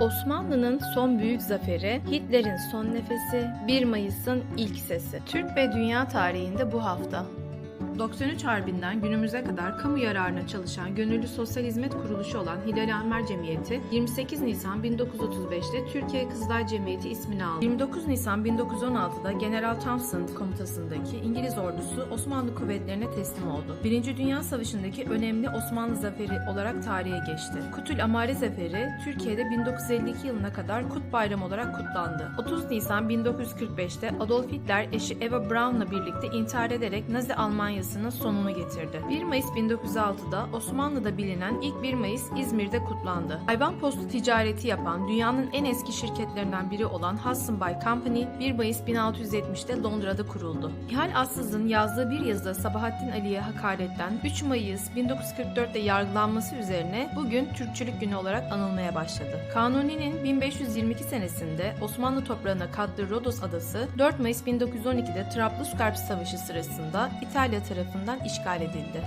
Osmanlı'nın son büyük zaferi, Hitler'in son nefesi, 1 Mayıs'ın ilk sesi. Türk ve dünya tarihinde bu hafta. 93 Harbi'nden günümüze kadar kamu yararına çalışan gönüllü sosyal hizmet kuruluşu olan Hilal Ahmer Cemiyeti 28 Nisan 1935'te Türkiye Kızılay Cemiyeti ismini aldı. 29 Nisan 1916'da General Thompson komutasındaki İngiliz ordusu Osmanlı kuvvetlerine teslim oldu. Birinci Dünya Savaşı'ndaki önemli Osmanlı zaferi olarak tarihe geçti. Kutul Amare Zaferi Türkiye'de 1952 yılına kadar Kut Bayramı olarak kutlandı. 30 Nisan 1945'te Adolf Hitler eşi Eva Braun'la birlikte intihar ederek Nazi Almanyası'nın sonunu getirdi. 1 Mayıs 1906'da Osmanlı'da bilinen ilk 1 Mayıs İzmir'de kutlandı. Hayvan postu ticareti yapan dünyanın en eski şirketlerinden biri olan Hudson Bay Company 1 Mayıs 1670'te Londra'da kuruldu. Nihal Atsız'ın yazdığı bir yazıda Sabahattin Ali'ye hakaretten 3 Mayıs 1944'te yargılanması üzerine bugün Türkçülük Günü olarak anılmaya başladı. Kanuni'nin 1522 senesinde Osmanlı toprağına kattığı Rodos adası 4 Mayıs 1912'de Trablusgarp Savaşı sırasında İtalya tarafından işgal edildi.